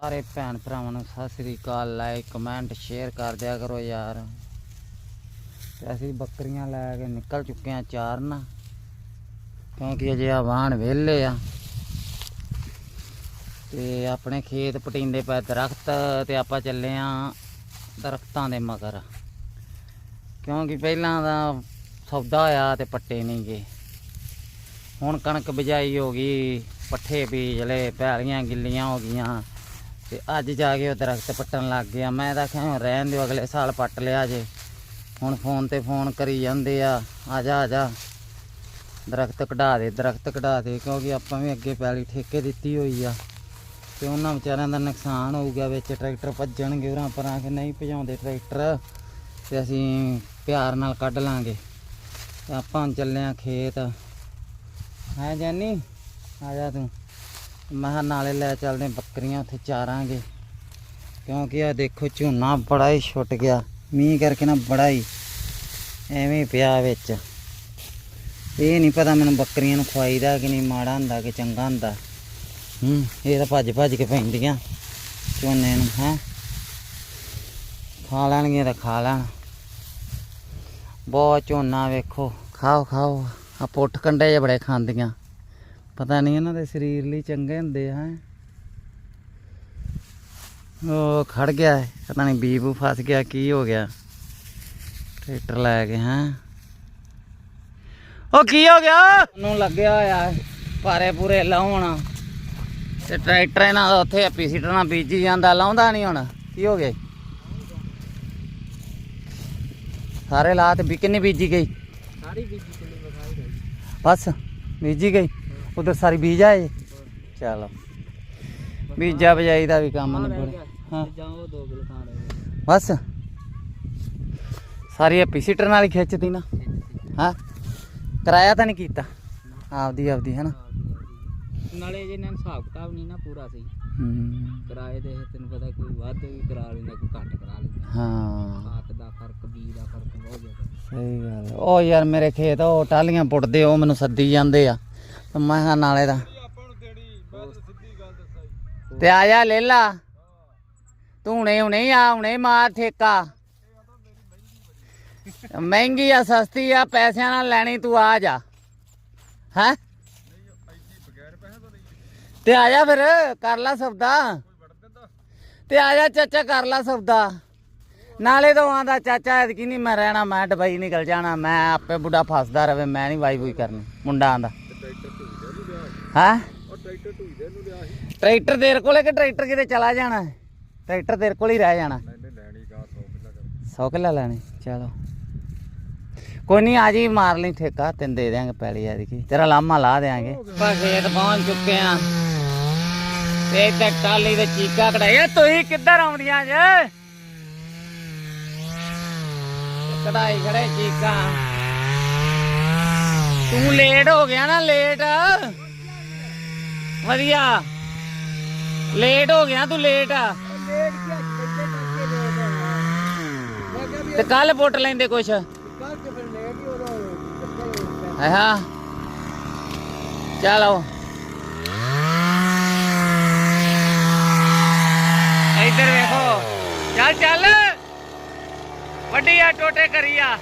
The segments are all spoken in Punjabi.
ਸਾਰੇ ਭੈਣ ਭਰਾਵਾਂ ਨੂੰ ਸਤਿ ਸ੍ਰੀ ਅਕਾਲ ਲਾਈਕ ਕਮੈਂਟ ਸ਼ੇਅਰ ਕਰ ਦਿਆ ਕਰੋ ਯਾਰ। ਤੇ ਅਸੀਂ ਬੱਕਰੀਆਂ ਲੈ ਕੇ ਨਿਕਲ ਚੁੱਕੇ ਆ ਚਾਰਨ, ਕਿਉਂਕਿ ਅਜੇ ਆ ਵਾਹਣ ਵਿਹਲੇ ਆ। ਤੇ ਆਪਣੇ ਖੇਤ ਪਟਿੰਦੇ ਪਏ ਦਰਖਤ, ਤੇ ਆਪਾਂ ਚੱਲੇ ਆ ਦਰਖਤਾਂ ਦੇ ਮਗਰ। ਕਿਉਂਕਿ ਪਹਿਲਾਂ ਦਾ ਸੌਦਾ ਆ ਤੇ ਪੱਟੇ ਨਹੀਂ ਗਏ। ਹੁਣ ਕਣਕ ਬਿਜਾਈ ਹੋ ਗਈ, ਪੱਠੇ ਬੀਜ ਲਏ, ਪੈਲੀਆਂ ਗਿੱਲੀਆਂ ਹੋ ਗਈਆਂ। ਤੇ ਅੱਜ ਜਾ ਕੇ ਉਹ ਦਰਖਤ ਪੱਟਣ ਲੱਗ ਗਿਆ। ਮੈਂ ਤਾਂ ਕਿਹਾ ਰਹਿਣ ਦਿਓ, ਅਗਲੇ ਸਾਲ ਪੱਟ ਲਿਆ ਜੇ। ਹੁਣ ਫੋਨ ਤੇ ਫੋਨ ਕਰੀ ਜਾਂਦੇ ਆ ਆ ਜਾ ਆ ਜਾ। ਦਰਖਤ ਕਢਾ ਦੇ, ਦਰਖਤ ਕਢਾ ਦੇ, ਕਿਉਂਕਿ ਆਪਾਂ ਵੀ ਅੱਗੇ ਪੈਲੀ ਠੇਕੇ ਦਿੱਤੀ ਹੋਈ ਆ। ਤੇ ਉਹਨਾਂ ਵਿਚਾਰਿਆਂ ਦਾ ਨੁਕਸਾਨ ਹੋਊਗਾ ਵਿੱਚ, ਟਰੈਕਟਰ ਭੱਜਣਗੇ ਉਰਾਂ, ਪਰਾਂ ਕਿ ਨਹੀਂ ਭਜਾਉਂਦੇ ਟਰੈਕਟਰ, ਤੇ ਅਸੀਂ ਪਿਆਰ ਨਾਲ ਕੱਢ ਲਾਂਗੇ। ਆਪਾਂ ਹੁਣ ਚੱਲੇ ਆ ਖੇਤ। ਹੈ ਜਾਨੀ, ਆ ਜਾ ਤੂੰ। ਮੈਂ ਕਿਹਾ ਨਾਲੇ ਲੈ ਚੱਲਦੇ ਬੱਕਰੀਆਂ ਉੱਥੇ ਚਾਰਾਂਗੇ। ਕਿਉਂਕਿ ਆ ਦੇਖੋ ਝੋਨਾ ਬੜਾ ਹੀ ਛੁੱਟ ਗਿਆ। ਮੀਂਹ ਕਰਕੇ ਨਾ ਬੜਾ ਹੀ ਐਵੇਂ ਪਿਆ ਵਿੱਚ। ਇਹ ਨਹੀਂ ਪਤਾ ਮੈਨੂੰ ਬੱਕਰੀਆਂ ਨੂੰ ਖਵਾਈਦਾ ਕਿ ਨਹੀਂ, ਮਾੜਾ ਹੁੰਦਾ ਕਿ ਚੰਗਾ ਹੁੰਦਾ। ਹੂੰ, ਇਹ ਤਾਂ ਭੱਜ ਭੱਜ ਕੇ ਪੈਂਦੀਆਂ ਝੋਨੇ ਨੂੰ, ਹੈ। ਖਾ ਲੈਣਗੀਆਂ ਤਾਂ ਖਾ ਲੈਣ। ਬਹੁਤ ਝੋਨਾ ਵੇਖੋ। ਖਾਓ ਖਾਓ। ਆ ਪੁੱਠ ਕੰਡੇ ਜਿਹੇ ਬੜੇ ਖਾਂਦੀਆਂ। ਪਤਾ ਨਹੀਂ ਇਹਨਾਂ ਦੇ ਸਰੀਰ ਲਈ ਚੰਗੇ ਹੁੰਦੇ ਆ ਹੈਂ। ਉਹ ਖੜ ਗਿਆ ਹੈ, ਪਤਾ ਨਹੀਂ ਬੀਬੂ ਫਸ ਗਿਆ ਕੀ ਹੋ ਗਿਆ। ਟਰੈਕਟਰ ਲੈ ਕੇ ਹੈ। ਉਹ ਕੀ ਹੋ ਗਿਆ? ਨੂੰ ਲੱਗਿਆ ਹੋਇਆ ਭਾਰੇ ਪੂਰੇ ਲਾਉਣ। ਤੇ ਟਰੈਕਟਰ ਇਹਨਾਂ ਦਾ ਉੱਥੇ ਐਪੀ ਸੀਟਰ ਨਾਲ ਬੀਜੀ ਜਾਂਦਾ ਲਾਉਂਦਾ ਨਹੀਂ ਹੁਣ। ਕੀ ਹੋ ਗਿਆ? ਸਾਰੇ ਲਾ ਤੇ ਵੀ ਕਿੰਨੀ ਬੀਜੀ ਗਈ? ਸਾਰੀ ਬੀਜੀ ਕਿੰਨੀ ਵਿਖਾਈ ਗਈ। ਬਸ ਬੀਜੀ ਗਈ। ਉਧਰ ਸਾਰੀ ਬੀਜ ਆਏ। ਚਲੋ। ਬੀਜਾ ਬਜਾਈ ਦਾ ਵੀ ਕੰਮ ਨਹੀਂ ਬੜੇ ਹਾਂ। ਜਾਂ ਉਹ ਦੋ ਕਿਲੋ ਖਾਣ ਰਹੇ ਬਸ। ਸਾਰੀ ਐਪੀ ਸੀਟਰ ਨਾਲ ਹੀ ਖਿੱਚਦੀ ਨਾ। ਹਾਂ। ਕਿਰਾਇਆ ਤਾਂ ਨਹੀਂ ਕੀਤਾ। ਆਪਦੀ ਆਪਦੀ ਹੈ ਨਾ। ਨਾਲੇ ਜੇ ਇਹਨਾਂ ਹਿਸਾਬ ਕਿਤਾਬ ਨਹੀਂ ਨਾ ਪੂਰਾ ਸਹੀ। ਹੂੰ, ਕਿਰਾਏ ਦੇ ਤੈਨੂੰ ਪਤਾ ਕੋਈ ਵੱਧ ਵੀ ਕਰਾ ਲੈਂਦਾ ਕੋਈ ਘੱਟ ਕਰਾ ਲੈਂਦਾ। ਹਾਂ। ਖਾਤ ਦਾ ਫ਼ਰਕ ਬੀ ਦਾ ਫ਼ਰਕ ਬਹੁਤ ਜ਼ਿਆਦਾ। ਸਹੀ ਗੱਲ। ਉਹ ਯਾਰ ਮੇਰੇ ਖੇਤ ਉਹ ਟਾਲੀਆਂ ਪੁੱਟਦੇ ਉਹ ਮੈਨੂੰ ਸੱਦੀ ਜਾਂਦੇ ਆ। ਤੇ ਮੈਂ ਕਿਹਾ ਨਾਲੇ ਦਾ। ਤੇ ਆ ਜਾ ਲੈ ਲਾ ਤੂੰ ਹੁਣੇ ਹੁਣੇ ਆ ਹੁਣੇ ਮਾਰ ਠੇਕਾ। ਮਹਿੰਗੀ ਆ ਸਸਤੀ ਆ ਪੈਸਿਆਂ ਨਾਲ ਲੈਣੀ ਤੂੰ ਆ ਜਾ। ਹੈ? ਤੇ ਆ ਜਾ ਫਿਰ ਕਰ ਲਾ ਸੌਦਾ। ਤੇ ਆ ਜਾ ਚਾਚਾ ਕਰ ਲਾ ਸੌਦਾ। ਨਾਲੇ ਤੋਂ ਆਂਦਾ ਚਾਚਾ ਐਤਕੀ ਨਹੀਂ ਮੈਂ ਰਹਿਣਾ ਮੈਂ ਦੁਬਈ ਨਿਕਲ ਜਾਣਾ ਮੈਂ ਆਪੇ ਬੁੱਢਾ ਫਸਦਾ ਰਵੇ ਮੈਂ ਨਹੀਂ ਵਾਈ ਬੂਈ ਕਰਨੀ ਮੁੰਡਾ ਆਂਦਾ ਹਾਂ? ਟਰੈਕਟਰ ਤੇਰੇ ਕੋਲੇ ਕਿ ਟਰੈਕਟਰ ਕਿਤੇ ਚਲਾ ਜਾਣਾ ਹੈ? ਟਰੈਕਟਰ ਤੇਰੇ ਕੋਲ ਹੀ ਰਹਿ ਜਾਣਾ। ਸੌ ਕਿੱਲਾ ਲੈਣੀ ਚਲੋ। ਕੋਈ ਨਹੀਂ ਆ ਜੀ ਮਾਰ ਲਈ ਠੇਕਾ ਤੈਨੂੰ ਦੇ ਦਿਆਂਗੇ ਪੈਲੀ ਐਤਕੀ ਤੇਰਾ ਲਾਮਾ ਲਾ ਦੇਾਂਗੇ ਆਪਾਂ ਖੇਤ ਪਹੁੰਚ ਚੁੱਕੇ ਆ ਤੇ ਇੱਥੇ ਟਾਲੀ ਦੇ ਚੀਕਾ ਕਢਾਇਆ ਤੁਸੀਂ ਕਿੱਧਰ ਆਉਂਦੀਆਂ ਜੇ? ਕਢਾਈ ਖੜੇ ਚੀਕਾ। ਤੂੰ ਲੇਟ ਹੋ ਗਿਆ ਨਾ ਲੇਟ ਵਧੀਆ। ਲੇਟ ਹੋ ਗਿਆ ਤੂੰ ਲੇਟ ਤੇ ਕੱਲ ਪੁੱਟ ਲੈਂਦੇ ਕੁਛ? ਹਾਂ। ਚਲੋ ਇੱਧਰ ਵੇਖੋ। ਚੱਲ ਚੱਲ। ਵੱਡੀ ਆ, ਟੋਟੇ ਕਰੀ ਆ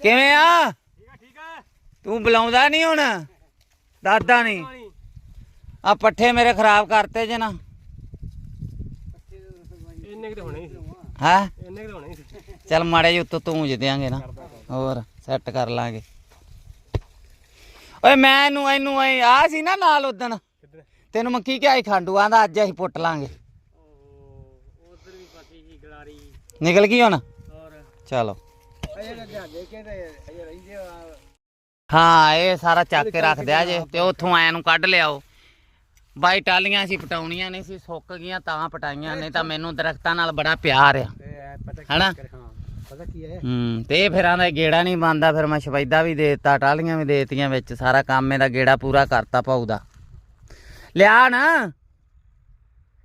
ਕਿਵੇਂ ਆ ਤੂੰ ਬੁਲਾਉਂਦਾ ਨਹੀਂ ਹੁਣ? ਦਾਦਾ ਨਹੀਂ। ਆ ਪੱਠੇ ਮੇਰੇ ਖਰਾਬ ਕਰਤੇ ਜੇ ਨਾ। ਇੰਨੇ ਕਿ ਹੋਣੇ ਹੈ? ਇੰਨੇ ਕਿ ਹੋਣੇ ਚੱਲ ਮਾੜੇ ਜਿਹੇ ਉੱਤੋਂ ਧੂੰਜ ਦਿਆਂਗੇ ਨਾ। ਹੋਰ ਸੈੱਟ ਕਰ ਲਾਂਗੇ। ਓਏ ਮੈਂ ਇਹਨੂੰ ਇਹਨੂੰ ਆ ਸੀ ਨਾ ਨਾਲ ਉਦਣ। ਤੈਨੂੰ ਮੈਂ ਕੀ ਕਿਹਾ ਸੀ ਖਾਂਡੂ? ਆਂਦਾ ਅੱਜ ਅਸੀਂ ਪੁੱਟ ਲਾਂਗੇ। ਉਧਰ ਵੀ ਪਤੀ ਸੀ ਗਲਾਰੀ। ਨਿਕਲ ਗਈ ਹੁਣ? ਔਰ ਚਲੋ। ਅਜੇ ਲੱਗਾ ਦੇ ਕੇ ਤੇ ਅਜੇ ਰਹਿੰਦੇ ਆ? ਹਾਂ ਇਹ ਸਾਰਾ ਚੱਕ ਕੇ ਰੱਖ ਦਿਆ ਜੇ ਤੇ ਉੱਥੋਂ ਆਇਆਂ ਨੂੰ ਕੱਢ ਲਿਆਓ। ਬਾਈ ਟਾਲੀਆਂ ਸੀ ਪਟਾਉਣੀਆਂ ਨਹੀਂ ਸੀ ਸੁੱਕ ਗਈਆਂ ਤਾਂ ਪਟਾਈਆਂ ਨਹੀਂ ਤਾਂ ਮੈਨੂੰ ਦਰਖਤਾਂ ਨਾਲ ਬੜਾ ਪਿਆਰ ਆ। ਹਨਾ? ਪਤਾ ਕੀ ਹੈ ਹੂੰ ਤੇ ਫਿਰ ਆਂਦਾ ਗੇੜਾ ਨਹੀਂ ਬੰਦਾ ਫਿਰ ਮੈਂ ਸ਼ਬੈਦਾ ਵੀ ਦੇਤਾ ਟਾਲੀਆਂ ਵੀ ਦੇਤੀਆਂ ਵਿੱਚ ਸਾਰਾ ਕੰਮ ਇਹਦਾ ਗੇੜਾ ਪੂਰਾ ਕਰਤਾ ਪਾਉ ਦਾ ਲਿਆ ਨਾ।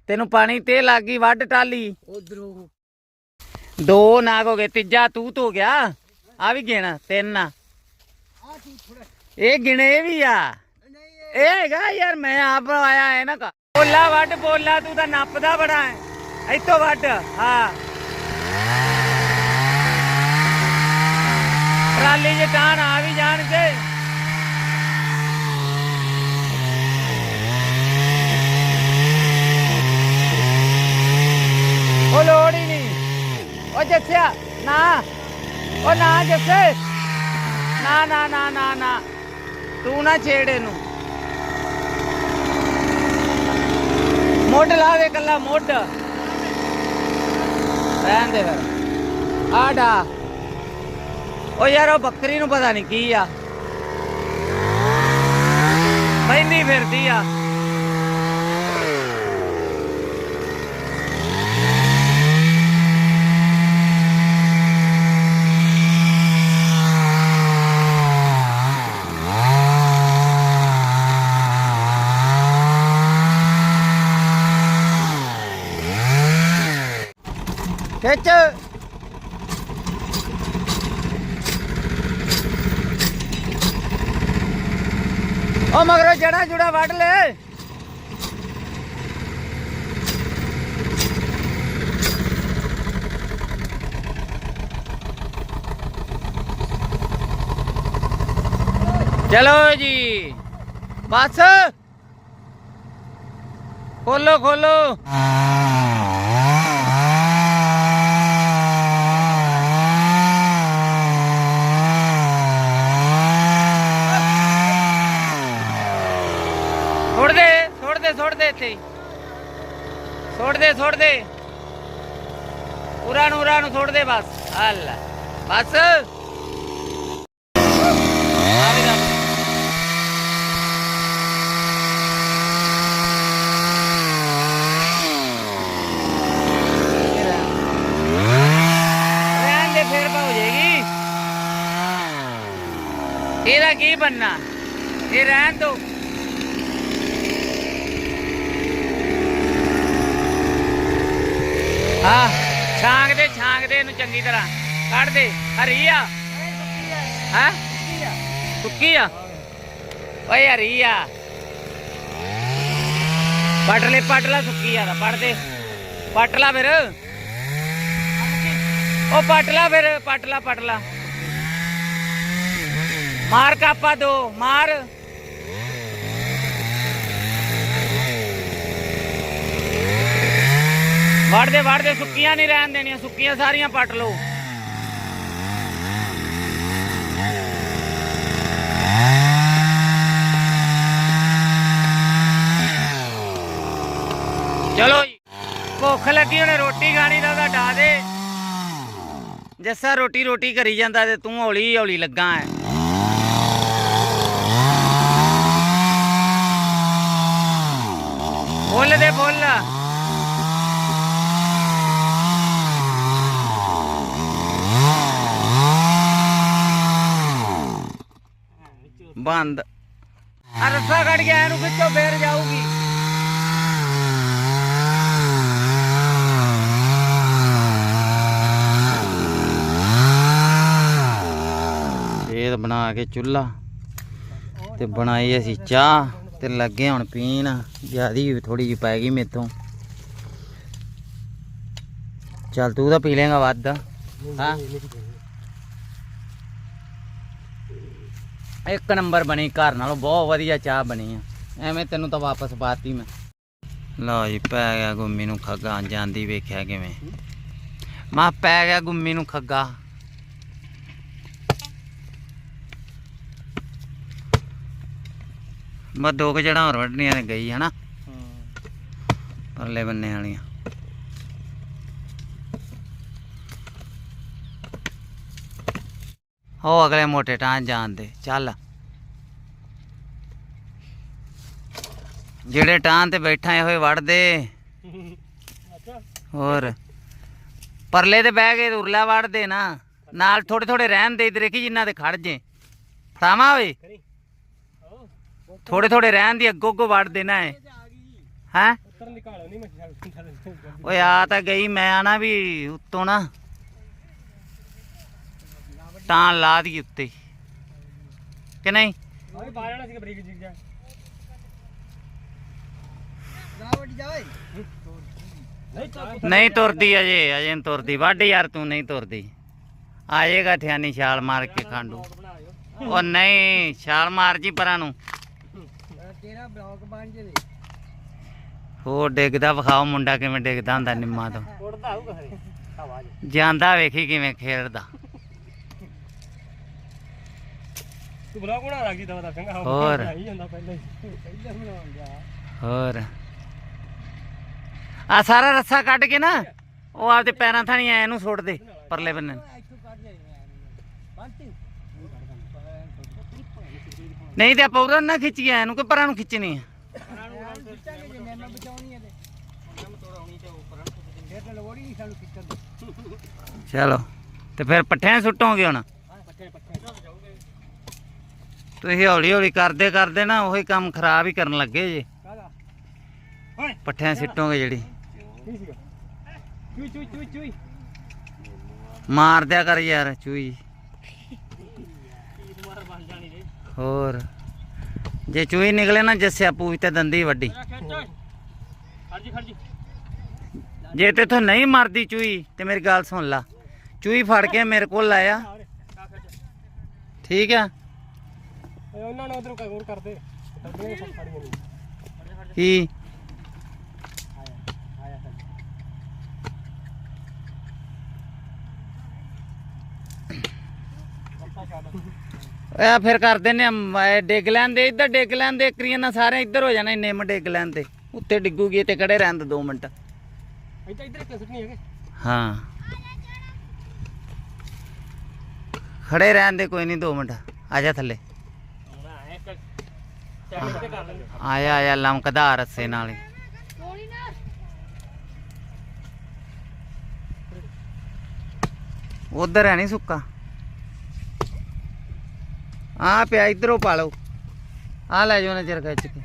ਤੈਨੂੰ ਪਾਣੀ ਤੇ ਲੱਗੀ ਵੱਢ ਟਾਲੀ ਉਧਰੋਂ। ਦੋ ਨਾਗ ਹੋ ਗਏ ਤੀਜਾ ਤੂੰ ਹੋ ਗਿਆ। ਆ ਵੀ ਗਿਣ ਤਿੰਨ ਆ। ਇਹ ਗਿਣੇ ਵੀ ਆ। ਇਹ ਹੈਗਾ ਯਾਰ, ਮੈਂ ਆਪ ਆਇਆ ਹੈ ਨਾ ਬੋਲਾ ਵੱਢ, ਬੋਲਾ, ਤੂੰ ਤਾਂ ਨੱਪਦਾ ਬੜਾ ਹੈ ਇੱਥੋਂ ਵੱਢ, ਹਾਂ। ਟਰਾਲੀ ਜੇ ਟਾਣ ਆ ਵੀ ਜਾਣ ਤੇ ਉਹ ਲੋੜ ਹੀ ਨਹੀਂ। ਉਹ ਜੱਸਿਆ, ਨਾ। ਉਹ ਨਾ ਜੱਸੇ। ਨਾ ਨਾ ਨਾ ਨਾ ਨਾ। ਤੂੰ ਨਾ ਛੇੜ ਇਹਨੂੰ। ਮੋਢ ਲਾ ਦੇ ਕੱਲਾ, ਮੋਢ। ਰਹਿਣ ਦੇ ਫਿਰ। ਆਡਾ। ਉਹ ਯਾਰ, ਉਹ ਬੱਕਰੀ ਨੂੰ ਪਤਾ ਨਹੀਂ ਕੀ ਆ। ਮੈਂਦੀ ਫਿਰਦੀ ਆ ਖਿੱਚ ਉਹ ਮਗਰੋਂ ਜੜਾ ਜੁੜਾ ਵੱਢ ਲੈ। ਚਲੋ ਜੀ ਬਸ। ਖੋਲੋ ਖੋਲੋ ਛੋੜ ਦੇ ਛੋੜ ਦੇ। ਛੋੜ ਦੇ ਛੋੜ ਦੇ। ਉਰਾਂ ਨੂੰ ਉਰਾਂ ਨੂੰ ਛੋੜ ਦੇ ਬਸ। ਹੱਲ ਬਸ। ਰਹਿਣ ਦੇ, ਫੇਰ ਹੋ ਇਹਦਾ ਕੀ ਬੰਨਾ ਇਹ ਰਹਿਣ ਦੋ। ਹਾਂ ਛਾਂਗ ਦੇ ਛਾਂਗ ਦੇ ਇਹਨੂੰ ਚੰਗੀ ਤਰ੍ਹਾਂ। ਕੱਢ ਦੇ, ਹਰੀ ਆ। ਹੈ? ਸੁੱਕੀ ਆ? ਓਏ ਹਰੀ ਆ। ਪੱਟ ਲੈ ਪੱਟ ਲੈ, ਸੁੱਕੀ ਆ ਪੱਟ ਦੇ। ਪੱਟ ਲਾ ਫਿਰ। ਉਹ ਪੱਟ ਲਾ ਫਿਰ, ਪੱਟ ਲਾ ਪੱਟ ਲਾ। ਮਾਰ ਕਾਪਾ ਦੋ, ਮਾਰ। ਵੜਦੇ ਵੜਦੇ, ਸੁੱਕੀਆਂ ਨਹੀਂ ਰਹਿਣ ਦੇਣੀਆਂ, ਸੁੱਕੀਆਂ ਸਾਰੀਆਂ ਪੱਟ ਲਓ। ਚਲੋ ਭੁੱਖ ਲੱਗੀ, ਉਹਨੇ ਰੋਟੀ ਖਾਣੀ ਦਾ ਉਹਦਾ ਡਾ ਦੇ। ਜੱਸਾ ਰੋਟੀ ਰੋਟੀ ਕਰੀ ਜਾਂਦਾ ਤੇ ਤੂੰ ਹੌਲੀ ਹੌਲੀ ਲੱਗਾ ਐ। ਬੋਲ ਦੇ ਬੋਲ ਬੰਦ। ਆ ਕੱਢ ਗਿਆ, ਇਹਨੂੰ ਵਿੱਚੋਂ ਫੇਰ ਜਾਊਗੀ। ਇਹ ਬਣਾ ਕੇ ਚੁੱਲਾ ਤੇ ਬਣਾਈ ਅਸੀਂ ਚਾਹ ਤੇ ਲੱਗੇ ਹੁਣ ਪੀਣ। ਜਿਆਦੀ ਥੋੜੀ ਜਿਹੀ ਪੈ ਗਈ ਮੇਥੋਂ ਚੱਲ ਤੂੰ ਤਾਂ ਪੀ ਲੇਗਾ ਵੱਧ। ਹਾਂ? ਇੱਕ ਨੰਬਰ ਬਣੀ ਘਰ ਨਾਲੋਂ ਬਹੁਤ ਵਧੀਆ ਚਾਹ ਬਣੀ ਆ। ਐਵੇਂ ਤੈਨੂੰ ਤਾਂ ਵਾਪਸ ਪਾਤੀ ਮੈਂ। ਲਓ ਜੀ ਪੈ ਗਿਆ ਗੁੰਮੀ ਨੂੰ ਖੱਗਾ ਜਾਂਦੀ ਵੇਖਿਆ ਕਿਵੇਂ। ਮਾ ਪੈ ਗਿਆ ਗੁੰਮੀ ਨੂੰ ਖੱਗਾ। ਮੈਂ ਦੋ ਕੁ ਜੜਾਂ ਹੋਰ ਵੱਢਣੀਆਂ ਨੇ ਗਈ ਹਨਾ। ਪਰਲੇ ਬੰਨੇ ਵਾਲੀਆਂ। ਹੋ ਅਗਲੇ ਮੋਟੇ ਟਾਂ ਜਾਣ ਦੇ ਚੱਲ। ਜਿਹੜੇ ਟਾਂ ਤੇ ਬੈਠਾ ਇਹੋ ਹੀ ਵੜਦੇ। ਅੱਛਾ ਹੋਰ। ਪਰਲੇ ਤੇ ਬਹਿ ਕੇ ਉਰਲਾ ਵੜਦੇ ਨਾ। ਨਾਲ ਥੋੜੇ ਥੋੜੇ ਰਹਿਣ ਦੇ ਇਧਰ ਕੀ ਜਿੰਨਾ ਤੇ ਖੜ ਜੇ। ਫੜਾਵਾ ਓਏ। ਥੋੜੇ ਥੋੜੇ ਰਹਿਣ ਦੀ ਅੱਗੋ ਅੱਗੋ ਵੜ ਦੇਣਾ ਹੈ ਹੈ? ਉੱਤਰ ਨਿਕਾਲੋ ਨਹੀਂ ਮੈਂ ਚੱਲ ਓਏ ਆ ਤਾਂ ਗਈ ਮੈਂ ਆਣਾ ਵੀ ਉੱਤੋਂ ਨਾ। ਟਾਂ ਲਾ ਦੀ ਉੱਤੇ। ਕਿ ਨਹੀਂ? ਆਏ ਬਾਹਰ ਆਣਾ ਸੀ ਬਰੀਕ ਜਿਗ ਜਾ। ਨਹੀਂ ਤੁਰਦੀ ਅਜੇ ਅਜੇ ਨੀ ਤੁਰਦੀ। ਵੱਢ ਯਾਰ ਤੂੰ ਨਹੀਂ ਤੁਰਦੀ। ਆਏਗਾ ਠਿਆਨੀ ਛਾਲ ਮਾਰ ਕੇ ਖਾਂਡੂ। ਉਹ ਨਹੀਂ ਛਾਲ ਮਾਰ ਜੀ ਪਰਾਂ ਨੂੰ। ਤੇਰਾ ਬਲੌਗ ਬਣ ਜੇ ਹੋਰ ਡਿੱਗਦਾ ਵਿਖਾਓ ਮੁੰਡਾ ਕਿਵੇਂ ਡਿੱਗਦਾ ਹੁੰਦਾ ਨਿੰਮਾਂ ਤੋਂ। ਜਾਂਦਾ ਵੇਖੀ ਕਿਵੇਂ ਖੇਡਦਾ। ਤੂੰ ਬਲੌਗ ਬਣਾ ਲੱਗੀ ਦਵਾ ਦਾ ਚੰਗਾ। ਹੋਰ। ਆਈ ਜਾਂਦਾ ਪਹਿਲਾਂ ਹੀ। ਪਹਿਲਾਂ ਬਣਾਉਣ ਗਿਆ ਹੋਰ। ਆ ਸਾਰਾ ਰੱਸਾ ਕੱਢ ਕੇ ਨਾ ਉਹ ਆਪਦੇ ਪੈਰਾਂ ਥਾਣੀ ਐ ਇਹਨੂੰ ਸੁੱਟ ਦੇ ਪਰਲੇ ਬੰਨੇ ਨੂੰ। ਨਹੀਂ ਤੇ ਆਪਾਂ ਉਰਾਂ ਨਾ ਖਿੱਚੀਏ ਇਹਨੂੰ ਕਿ ਪਰਾਂ ਨੂੰ ਖਿੱਚਣੀ ਆ? ਖਿੱਚਾਂਗੇ ਜੇ ਮੈਂ ਬਚਾਉਣੀ ਹੈ ਨਹੀਂ ਚਲੋ ਤੇ ਫਿਰ ਪੱਠਿਆਂ ਸੁੱਟੋਗੇ ਹੁਣ? ਤੁਸੀਂ ਹੌਲੀ ਹੌਲੀ ਕਰਦੇ ਕਰਦੇ ਨਾ ਉਹੀ ਕੰਮ ਖਰਾਬ ਹੀ ਕਰਨ ਲੱਗੇ ਜੇ। ਪੱਠਿਆਂ ਸਿੱਟੋਗੇ ਜਿਹੜੀ। ਚੂਈ ਚੂਈ ਚੂਈ ਚੂਈ। ਮਾਰ ਦਿਆ ਕਰ ਯਾਰ ਚੂਈ। ਹੋਰ। ਜੇ ਚੂਈ ਨਿਕਲੇ ਨਾ ਜੱਸਿਆ ਪੂਛ ਤੇ ਦੰਦੀ ਵੱਡੀ ਜੇ ਤੇ ਨਹੀਂ ਮਰਦੀ ਚੂਈ ਤੇ ਮੇਰੀ ਗੱਲ ਸੁਣ ਲਾ। ਚੂਈ ਫੜ ਕੇ ਮੇਰੇ ਕੋਲ ਖਿੱਚ ਠੀਕ ਆ? ਓਏ ਉਹਨਾਂ ਨੂੰ ਉਧਰੋਂ ਕਗੂਰ ਕਰਦੇ। ਕਰਦੇ ਸਭ ਫੜੀਆਂ ਨਹੀਂ ਕੀ? ਆਇਆ ਆਇਆ ਪੱਤਾ ਛੱਡ ਆ ਫਿਰ ਕਰ ਦਿੰਨੇ ਆ, ਡਿੱਗ ਲੈਂਦੇ ਇੱਧਰ ਡਿੱਗ ਲੈਂਦੇ ਕਰੀਆਂ ਨਾ ਸਾਰੇ ਇੱਧਰ ਹੋ ਜਾਣਾ ਨਿੰਮ ਡਿੱਗ ਲੈਂਦੇ ਉੱਤੇ ਡਿੱਗੂਗੀ ਤੇ ਖੜੇ ਰਹਿਣ ਦੇ 2 ਮਿੰਟ। ਇੱਧਰ ਇੱਧਰ ਇੱਕ ਸੁੱਟਣੀ ਹੈਗੇ। ਹਾਂ। ਖੜੇ ਰਹਿਣ ਦੇ ਕੋਈ ਨਹੀਂ 2 ਮਿੰਟ। ਆ ਜਾ ਥੱਲੇ ਹੁਣ ਆਏ ਇੱਕ ਚੱਲ ਤੇ ਕਰ ਲੈਂਦੇ ਆਇਆ ਆਇਆ ਲਮਕਦਾ ਰੱਸੇ ਨਾਲ ਉਧਰ ਹੈ ਨਹੀਂ ਸੁੱਕਾ? ਆ ਪਿਆ, ਇਧਰੋਂ ਪਾ ਲਓ। ਆ ਲੈ ਜਾਓ ਨਾ ਚਿਰ ਖਿੱਚ ਕੇ।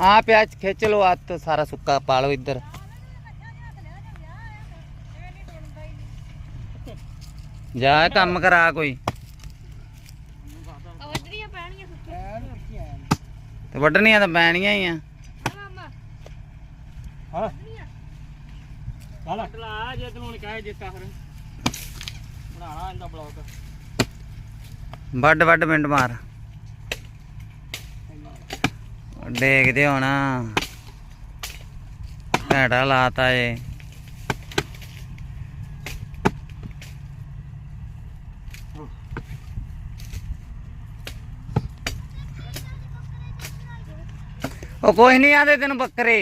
ਆ ਪਿਆ, ਖਿੱਚ ਲਓ ਆ ਸਾਰਾ ਸੁੱਕਾ ਪਾ ਲਓ ਇੱਧਰ। ਜਾ ਕੰਮ ਕਰਾ ਕੋਈ। ਵੱਢਣੀਆਂ ਤੇ ਵੱਢਣੀਆਂ ਤਾਂ ਪੈਣੀਆਂ ਹੀ ਆ। ਮਾਮਾ। ਹਾਂ। ਚੱਲ। ਲਾ ਜੇ ਤੈਨੂੰ ਹੁਣ ਕਹੇ ਜੇ ਕਾਹਰ ਬਣਾਣਾ ਇਹਦਾ ਬਲੌਕ ਵੱਡ ਵੱਡ ਮਿੰਟ ਮਾਰ। ਦੇਖਦੇ ਹੁਣ ਘਾਟਾ ਲਾਤਾ ਏ। ਉਹ ਕੁਛ ਨਹੀਂ ਆਦੇ ਤੈਨੂੰ ਬੱਕਰੇ।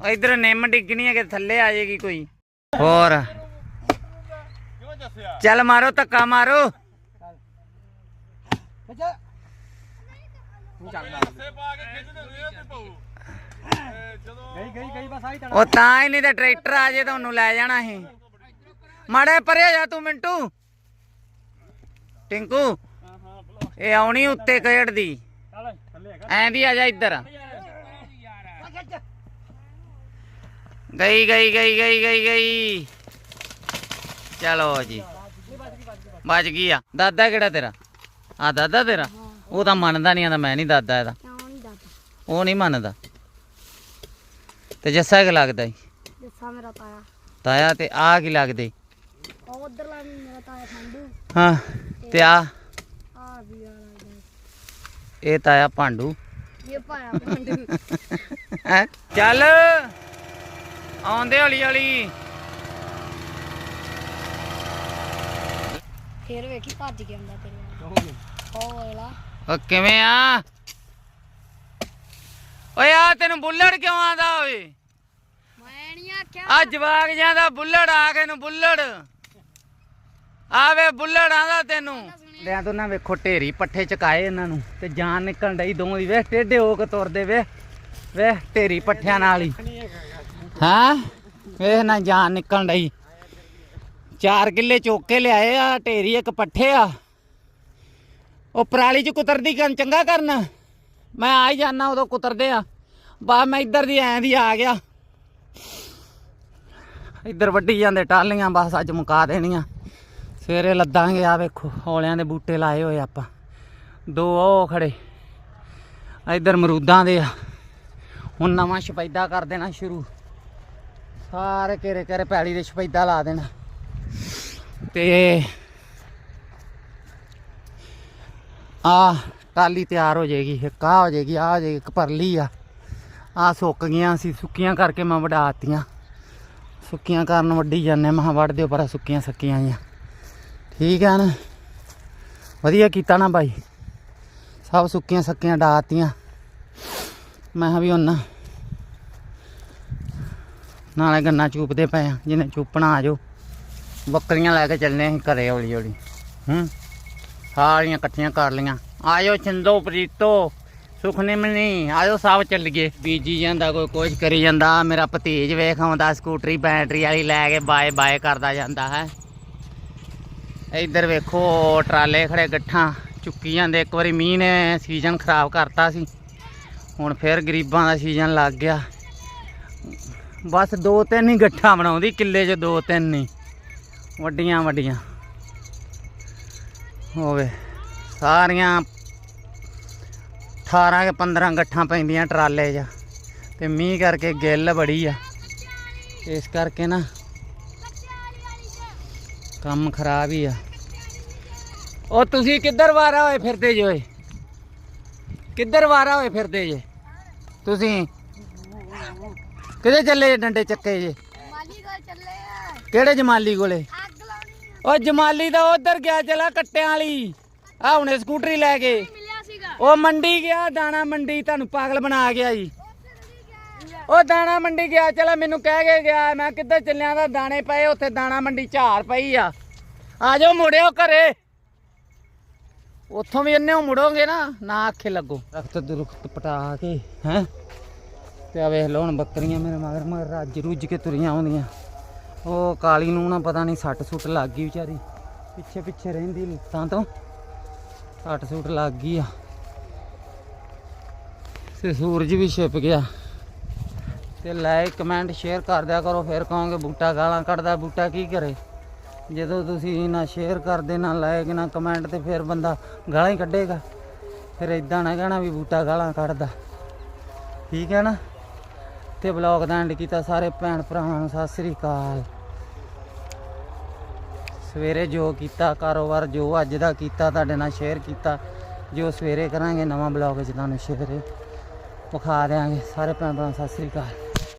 ਉਹ ਇਧਰ ਨਿੰਮ ਡਿੱਗਣੀ ਹੈ ਕਿ ਥੱਲੇ ਆ ਜਾਏਗੀ ਕੋਈ। ਹੋਰ। ਚੱਲ ਮਾਰੋ, ਧੱਕਾ ਮਾਰੋ। ਉਹ ਤਾਂ ਹੀ ਨਹੀਂ ਤੇ ਟਰੈਕਟਰ ਆ ਜੇ ਉਹਨੂੰ ਲੈ ਜਾਣਾ ਸੀ। ਮਾੜੇ ਪਰੇ ਜਾ ਤੂੰ, ਮਿੰਟੂ। ਟਿੰਕੂ, ਇਹ ਆਉਣੀ ਉੱਤੇ ਕੇੜ ਦੀ ਐਂ ਦੀ ਆ ਜਾ ਇੱਧਰ ਯਾਰ ਗਈ ਗਈ ਗਈ ਗਈ ਗਈ ਗਈ। ਚਲੋ ਜੀ। ਬਚ ਗਈ ਆ। ਦਾਦਾ ਕਿਹੜਾ ਤੇਰਾ? ਆ ਦਾਦਾ ਤੇਰਾ? ਉਹ ਤਾਂ ਮੰਨਦਾ ਨਹੀਂ ਆਂਦਾ ਮੈਂ ਨਹੀਂ ਦਾਦਾ ਇਹਦਾ। ਉਹ ਨਹੀਂ ਮੰਨਦਾ। ਤੇ ਜੱਸਾ ਕਿ ਲੱਗਦਾ ਈ ਜੱਸਾ ਮੇਰਾ ਤਾਇਆ। ਤਾਇਆ ਤੇ ਆ ਕੀ ਲੱਗਦੇ? ਉਹ ਉਧਰਲਾ ਮੇਰਾ ਤਾਇਆ ਖੰਡੂ। ਹਾਂ ਤੇ ਆ? ਆ ਵੀ ਆ ਇਹ ਤਾਇਆ ਭਾਂਡੂ। ਇਹ ਹੈਂ? ਚੱਲ। ਆਉਂਦੇ ਹੌਲੀ ਹੌਲੀ ਫੇਰ ਵੇਖੀ ਭੱਜ ਕੇ ਆਉਂਦਾ ਤੇਰੇ ਉਹ ਵੇਲਾ ਓ ਕਿਵੇਂ ਆ? ਓਏ ਆ ਤੈਨੂੰ ਬੁੱਲੜ ਕਿਉਂ ਆਂਦਾ ਓਏ? ਮੈਂ ਨਹੀਂ ਆਖਿਆ। ਆ ਜਵਾਗ ਜਾਂਦਾ ਬੁੱਲੜ ਆ ਕੇ ਨੂੰ ਬੁੱਲੜ ਆਵੇ ਬੁੱਲੜ ਆਂਦਾ ਤੈਨੂੰ। ਲਿਆ ਤੋਂ ਨਾ। ਵੇਖੋ ਢੇਰੀ ਪੱਠੇ ਚਕਾਏ ਇਹਨਾਂ ਨੂੰ ਤੇ ਜਾਨ ਨਿਕਲਣ ਡਈ ਦੋਵਾਂ ਦੀ। ਵੇਖ ਟੇਢੇ ਹੋ ਕੇ ਤੁਰਦੇ ਵੇ ਵੇ ਢੇਰੀ ਪੱਠਿਆਂ ਨਾਲ ਹੀ। ਹਾਂ? ਵੇਖ ਨਾ ਜਾਨ ਨਿਕਲਣ ਡਈ। ਚਾਰ ਕਿੱਲੇ ਚੋਕ ਕੇ ਲਿਆਏ ਆ, ਢੇਰੀ ਇੱਕ ਪੱਠੇ ਆ। ਉਹ ਪਰਾਲੀ ਚ ਕੁਤਰਦੀ ਕਰਨ ਚੰਗਾ ਕਰਨਾ। ਮੈਂ ਆ ਹੀ ਜਾਣਾ ਉਦੋਂ ਕੁਤਰਦੇ ਆ। ਬਾ, ਮੈਂ ਇੱਧਰ ਦੀ ਐਂ ਦੀ ਆ ਗਿਆ। ਇੱਧਰ ਵੱਢੀ ਜਾਂਦੇ ਟਾਲੀਆਂ ਬਸ ਅੱਜ ਮੁਕਾ ਦੇਣੀਆਂ। ਸਵੇਰੇ ਲੱਦਾਂਗੇ ਆ, ਵੇਖੋ, ਹੌਲਿਆਂ ਦੇ ਬੂਟੇ ਲਾਏ ਹੋਏ ਆਪਾਂ। ਦੋ ਉਹ ਖੜੇ। ਇੱਧਰ ਮਰੂਦਾਂ ਦੇ ਆ। ਹੁਣ ਨਵਾਂ ਸ਼ਪੈਦਾ ਕਰ ਦੇਣਾ ਸ਼ੁਰੂ। ਸਾਰੇ ਘੇਰੇ ਘੇਰੇ ਪੈਲੀ ਦੇ ਸ਼ਪੈਦਾ ਲਾ ਦੇਣਾ। ਤੇ ਆ ਟਾਲੀ ਤਿਆਰ ਹੋ ਜਾਏਗੀ, ਇੱਕ ਆ ਹੋ ਜਾਏਗੀ, ਆ ਹੋ ਜਾਏਗੀ, ਇੱਕ ਪਰਲੀ ਆ। ਆ ਸੁੱਕ ਗਈਆਂ ਸੀ, ਸੁੱਕੀਆਂ ਕਰਕੇ ਮੈਂ ਵਡਾਤੀਆਂ ਸੁੱਕੀਆਂ ਕਾਰਨ ਵੱਢੀ ਜਾਂਦੇ ਮੈਂ ਵੱਢ ਦਿਓ, ਪਰ ਸੁੱਕੀਆਂ ਸੱਕੀਆਂ ਆਈਆਂ। ਠੀਕ ਆ ਨਾ? ਵਧੀਆ ਕੀਤਾ ਨਾ ਬਾਈ। ਸਭ ਸੁੱਕੀਆਂ ਸੱਕੀਆਂ ਡਾਤੀਆਂ ਮੈਂ ਕਿਹਾ ਵੀ ਹੁਣ ਨਾ ਨਾਲੇ ਗੰਨਾ ਚੂਪਦੇ ਪਏ ਆ ਜਿਹਨੇ ਚੂਪਣਾ ਆ ਜਾਓ। ਬੱਕਰੀਆਂ ਲੈ ਕੇ ਚੱਲਨੇ ਅਸੀਂ ਘਰੇ ਹੌਲੀ ਹੌਲੀ ਹੂੰ। ਸਾਰੀਆਂ ਇਕੱਠੀਆਂ ਕਰ ਲਈਆਂ। ਆਇਓ ਚੰਦੋ ਪ੍ਰੀਤੋ ਸੁਖਨੇ ਮਨੀ ਆਇਓ ਸਭ ਚੱਲ ਗਏ ਬੀਜੀ ਜਾਂਦਾ ਕੋਈ ਕੁਛ ਕਰੀ ਜਾਂਦਾ। ਮੇਰਾ ਭਤੀਜ ਵੇਖ ਆਉਂਦਾ ਸਕੂਟਰੀ ਬੈਟਰੀ ਵਾਲੀ ਲੈ ਕੇ ਬਾਏ ਬਾਏ ਕਰਦਾ ਜਾਂਦਾ ਹੈ। ਇੱਧਰ ਵੇਖੋ ਟਰਾਲੇ ਖੜੇ ਗੱਠਾਂ ਚੁੱਕੀ ਜਾਂਦੇ। ਇੱਕ ਵਾਰੀ ਮੀਂਹ ਨੇ ਸੀਜ਼ਨ ਖਰਾਬ ਕਰਤਾ ਸੀ। ਹੁਣ ਫਿਰ ਗਰੀਬਾਂ ਦਾ ਸੀਜ਼ਨ ਲੱਗ ਗਿਆ। ਬਸ ਦੋ ਤਿੰਨ ਹੀ ਗੱਠਾਂ ਬਣਾਉਂਦੀ, ਕਿੱਲੇ 'ਚ ਦੋ ਤਿੰਨ ਹੀ। ਵੱਡੀਆਂ ਵੱਡੀਆਂ। ਹੋਵੇ, ਸਾਰੀਆਂ 18 ਕੇ 15 ਗੱਠਾਂ ਪੈਂਦੀਆਂ ਟਰਾਲੇ 'ਚ। ਤੇ ਮੀਂਹ ਕਰਕੇ ਗਿੱਲ ਬੜੀ ਆ। ਇਸ ਕਰਕੇ ਨਾ ਕੰਮ ਖਰਾਬ ਹੀ ਆ। ਉਹ ਤੁਸੀਂ ਕਿੱਧਰ ਵਾਰਾ ਹੋਏ ਫਿਰਦੇ ਜੇ ਓਏ? ਕਿੱਧਰ ਵਾਰਾ ਹੋਏ ਫਿਰਦੇ ਜੇ? ਤੁਸੀਂ ਕਿਹਦੇ ਚੱਲੇ ਡੰਡੇ ਚੱਕੇ ਜੇ? ਮਾਲੀ ਕੋਲ ਚੱਲੇ ਆ। ਕਿਹੜੇ ਜਮਾਲੀ ਕੋਲੇ? ਅੱਗ ਲਾਉਣੀ ਆ। ਉਹ ਜਮਾਲੀ ਦਾ ਉਧਰ ਗਿਆ ਚਲਾ ਕੱਟਿਆਂ ਵਾਲੀ। ਆ ਹੁਣੇ ਸਕੂਟਰੀ ਲੈ ਕੇ। ਮਿਲਿਆ ਸੀਗਾ। ਉਹ ਮੰਡੀ ਗਿਆ ਦਾਣਾ ਮੰਡੀ ਤੁਹਾਨੂੰ ਪਾਗਲ ਬਣਾ ਗਿਆ ਜੀ। ਉਹ ਦਾਣਾ ਮੰਡੀ ਗਿਆ ਚਲਾ ਮੈਨੂੰ ਕਹਿ ਕੇ ਗਿਆ ਮੈਂ ਕਿੱਧਰ ਚੱਲਿਆ ਦਾ ਦਾਣੇ ਪਏ ਉੱਥੇ ਦਾਣਾ ਮੰਡੀ ਝਾਰ ਪਈ ਆ। ਆ ਜਾਓ ਮੁੜਿਓ ਘਰੇ। ਉੱਥੋਂ ਵੀ ਇੰਨੇ ਮੁੜੋਗੇ ਨਾ ਨਾ ਆਖੇ ਲੱਗੋ। ਰਖਤ ਦੁਰਖਤ ਪਟਾ ਕੇ ਹੈ? ਤੇ ਆ ਵੇਖ ਲਓ ਹੁਣ ਬੱਕਰੀਆਂ ਮੇਰੇ ਮਗਰ ਮਗਰ ਰੱਜ ਰੁੱਜ ਕੇ ਤੁਰੀਆਂ ਆਉਂਦੀਆਂ। ਉਹ ਕਾਲੀ ਨੂੰ ਨਾ ਪਤਾ ਨਹੀਂ ਸੱਟ ਸੁੱਟ ਲੱਗ ਗਈ ਵਿਚਾਰੀ। ਪਿੱਛੇ ਪਿੱਛੇ ਰਹਿੰਦੀ ਲੱਤਾਂ ਤੋਂ। ਸੱਟ ਸੁੱਟ ਲੱਗ ਗਈ ਆ। ਤੇ ਸੂਰਜ ਵੀ ਛਿਪ ਗਿਆ। ਤੇ ਲਾਈਕ ਕਮੈਂਟ ਸ਼ੇਅਰ ਕਰ ਦਿਆ ਕਰੋ, ਫਿਰ ਕਹੋਗੇ ਬੂਟਾ ਗਾਲਾਂ ਕੱਢਦਾ, ਬੂਟਾ ਕੀ ਕਰੇ? ਜਦੋਂ ਤੁਸੀਂ ਨਾ ਸ਼ੇਅਰ ਕਰਦੇ, ਨਾ ਲਾਇਕ, ਨਾ ਕਮੈਂਟ ਤੇ ਫਿਰ ਬੰਦਾ ਗਾਲਾਂ ਹੀ ਕੱਢੇਗਾ। ਫਿਰ ਇਦਾਂ ਨਾ ਕਹਿਣਾ ਵੀ ਬੂਟਾ ਗਾਲਾਂ ਕੱਢਦਾ। ਠੀਕ ਹੈ ਨਾ? ਤੇ ਬਲੌਗ ਦਾ ਐਂਡ ਕੀਤਾ, ਸਾਰੇ ਭੈਣ ਭਰਾਵਾਂ ਨੂੰ ਸਤਿ ਸ੍ਰੀ ਅਕਾਲ। ਸਵੇਰੇ ਜੋ ਕੀਤਾ, ਕਾਰੋਬਾਰ ਜੋ ਅੱਜ ਦਾ ਕੀਤਾ, ਤੁਹਾਡੇ ਨਾਲ ਸ਼ੇਅਰ ਕੀਤਾ, ਜੋ ਸਵੇਰੇ ਕਰਾਂਗੇ ਨਵਾਂ ਬਲੌਗ 'ਚ ਤੁਹਾਨੂੰ ਸ਼ੇਅਰ ਵਿਖਾ ਦਿਆਂਗੇ। ਸਾਰੇ ਭੈਣ ਭਰਾਵਾਂ ਸਤਿ ਸ੍ਰੀ ਅਕਾਲ।